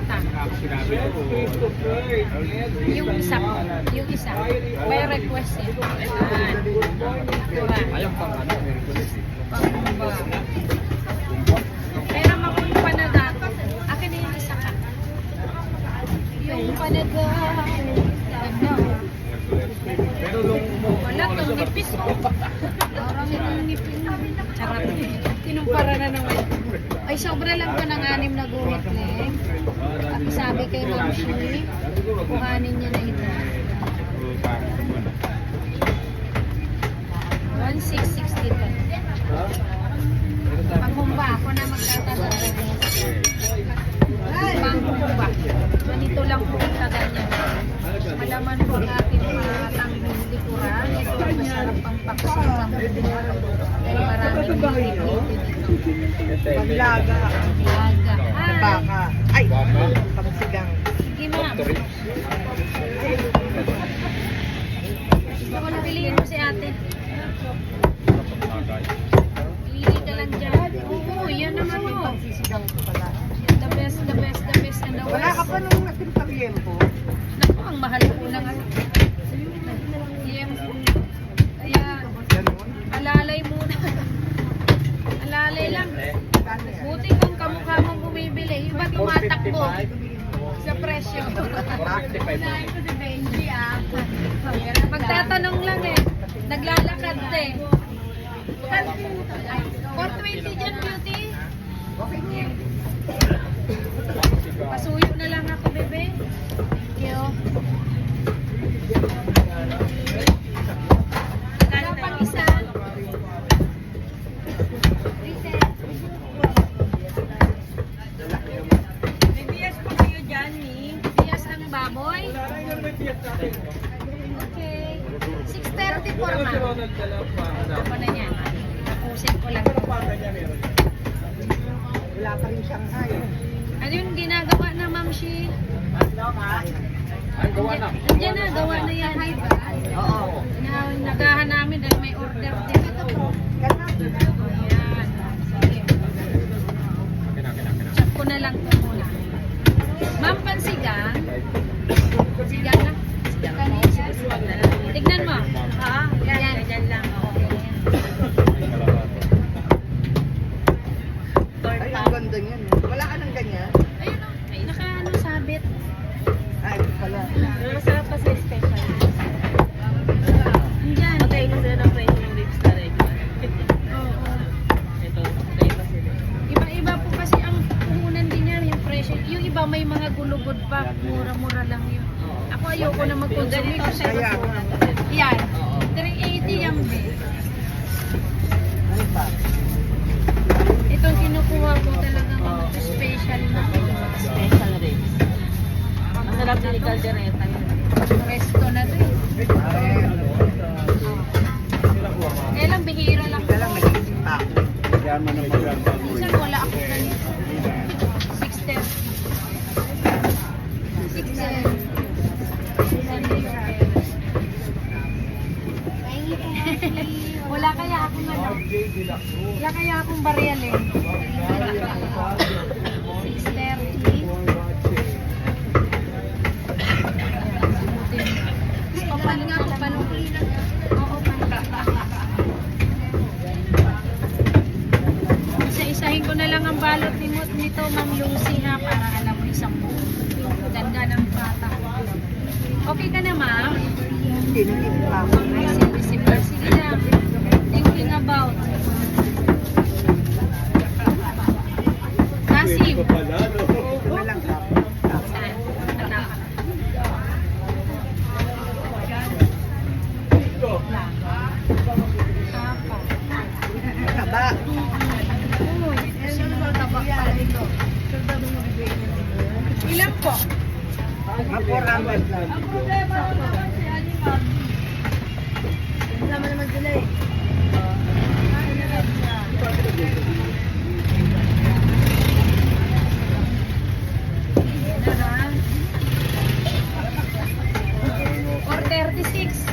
pata. Yung isa po. Yung isa. May request yan. Yan. Diba? Ayaw pang ano, Pangkumba. Pero Yung panaga. Ano? Wala tong ko. Parang yung nipis. Charap. Na naman. Ay, sobra lang ko ng anim na guhit, Leng. At sabi kay Ma'am Shi, kuhanin niya na ito. 1660 pa. Panghumba, ako na magtatanong. Panghumba. Ganito lang po ang taga niya. Malaman po ang ating matang likuran. Ito ang masarap pang paksiw ng Dahil maraming dito. Paglaga. Laga. Sa Ay, baka. Ay, pagsigang. sige ma'am. Ako na piliin mo si ate ka lang dyan. Oo, yan naman o. Pagsisigang ko pala. The best, the best, the best, and the Wala ka worst. pa nung nagtimpang yempo. Naku, ang mahal po ng ano. Yes. Kaya, Ganun. alalay muna. alalay lang. Kano yan? Buti kung kamukha mong bumibili. Tumatakbo sa presyo. Unahin ko si Benji ah. Magtatanong lang eh. Naglalakad eh. 420 dyan, beauty. Pasuyo na lang ako, bebe. Thank you. Kano pang isa? May bias pa kayo dyan, ni? Bias ang baboy? Okay. 6.30 po, ma. Ako na yan. Tapusin ko lang. Wala pa rin Shanghai. Ano yung ginagawa na, Ma'am Shi? Ay, gawa na. Nandiyan na, gawa na yan. Oo. Na, nagahan namin Niyan. eh. Wala ka ng ganyan. Ayun o. Ay, naka ano, sabit. Ay, ito pala. Masarap kasi special. Na sila ng presyo ng ribs na regular. Oo. Ito, patay pa sila. Iba-iba po kasi ang puhunan din yan, yung presyo. Yung iba may mga gulugod pa, mura-mura lang yun. Ako ayoko na mag-consume. kasi- Kaya, Yan. 380 yung bill. ano pa? Itong kinukuha ko talagang special na. Special ribs. Masarap din yung caldereta. Resto na to eh. Kaya lang bihira lang. Kaya lang nag-iisip pa ako. Minsan wala ako ganito. 610. 610. Wala kaya akong ano. Wala kaya akong baril eh. 630. Papal nga, papal. Oo, Isa-isahin ko na lang ang balot ni Mut nito, Ma'am Lucy ha, para alam mo isang buo. Ganda ng bata. Okay ka na, Ma'am ako. Ay, sige, sige. Sige na. Thinking about. Kasim. Wala lang ka. Saan? Anak. Apa. Taba. Uy, sino ba tabak pala dito? Ilan po? Mga 400 lang. Ang problema ko naman si Animal. Kasama naman sila eh. Or 36.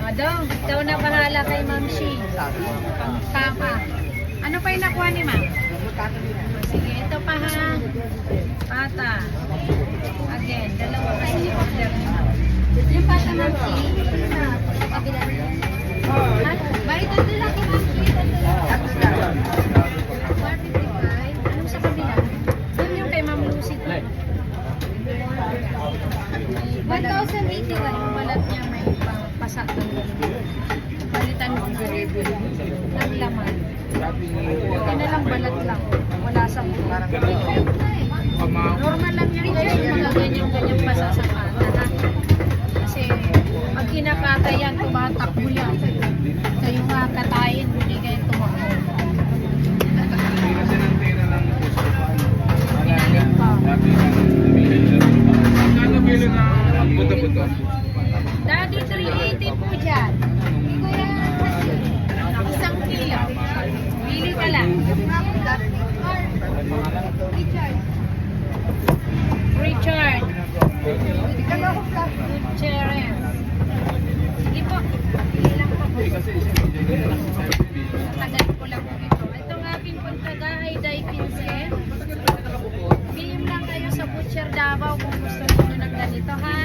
Madong, ikaw na bahala kay Ma'am Shi. Sabi. Tama. Ano pa yung nakuha ni Ma'am? Sige, ito pa ha. Pata. Again, dalawa kayo ni order Yung pata ng tea, isa. Kabila niya. Ba, ito nila ko ma'am. Ito sa kabila? Yun yung kay Ma'am Lucy. 1,081 yung balat niya may pasak ng Na lang balat lang. Wala sa parang Normal lang yan guys, yung mga ganyan-ganyan pasasakata ha. Kasi pag kinakata yan, tumatakbo yan. Kayo nga katayin, Davao kung gusto niyo ng ganito ha.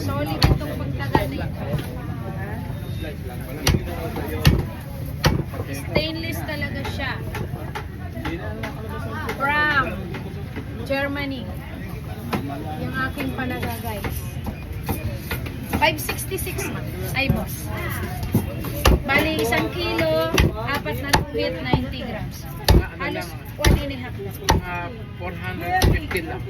Solid itong pagtaga nito. Stainless talaga siya. From Germany. Yung aking panaga guys. 566 man. Ay boss. Bali isang kilo, apat na tubit, 90 grams. Halos one and a half na. Mga 415 lang.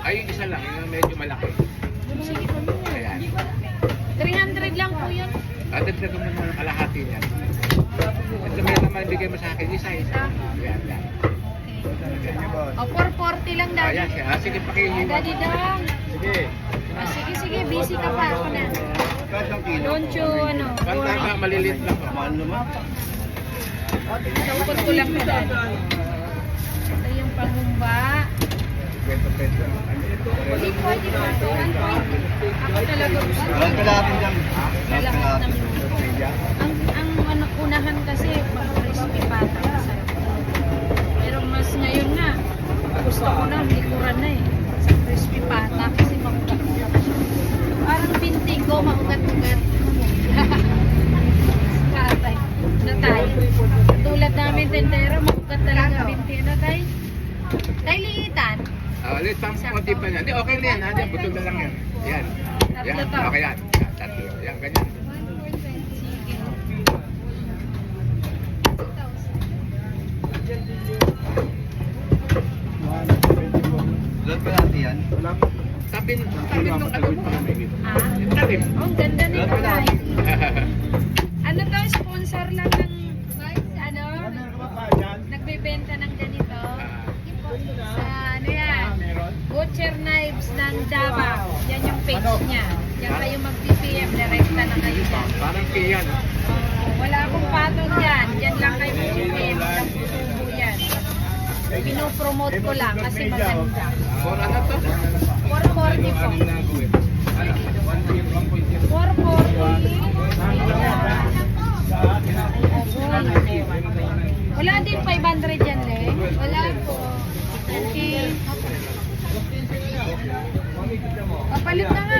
Ay, yung isa lang, yung medyo malaki. Sige po. Ayan. 300 lang po yun. At ito mo ng kalahati niya. Ito may naman bigay mo sa akin, isa-isa. Ayan, ayan. O, 440 lang Ayan dati. siya. Ah, sige, pakihiwa. Daddy dang. Sige. Ah, sige, sige, busy ka pa ako na. Don't you, ano, Basta ka, maliliit lang. Naukot ko lang na dad. Ito yung pangumba. Hindi pwede pa ito. One point. Ako talaga gusto. Lahat ng ang ang ano, unahan kasi pag crispy pata. Pero mas ngayon nga gusto ko na likuran na eh sa crispy pata kasi makugat Parang binti ko makugat-ugat. Katay. Na tayo. Tulad namin tendero makugat talaga binti na tayo. Tayo liitan. Ah, ulit, pang konti pa niyan. Hindi, okay na yan. Yan, butog na lang yan. Yan. Yan, okay yan. Yan, tatlo. Yan, ganyan. Tabi, tabi ng ano pa. Ah? Tabi. Oh, ang ganda nito guys. Ano to, sponsor lang ng ano, nagbebenta ng ganito. Sa ano yan, Butcher Knives ng Davao. Yan yung page niya. Yan kayo mag-PPM, direkta na kayo dyan. Parang kiyan. Wala akong patong dyan. Dyan lang kayo mag-PPM. Yan. Pinopromote ko lang kasi maganda. For ano to? 440 po. 440. Wala din 500 yan, Le. Wala po. Okay. Papalit na nga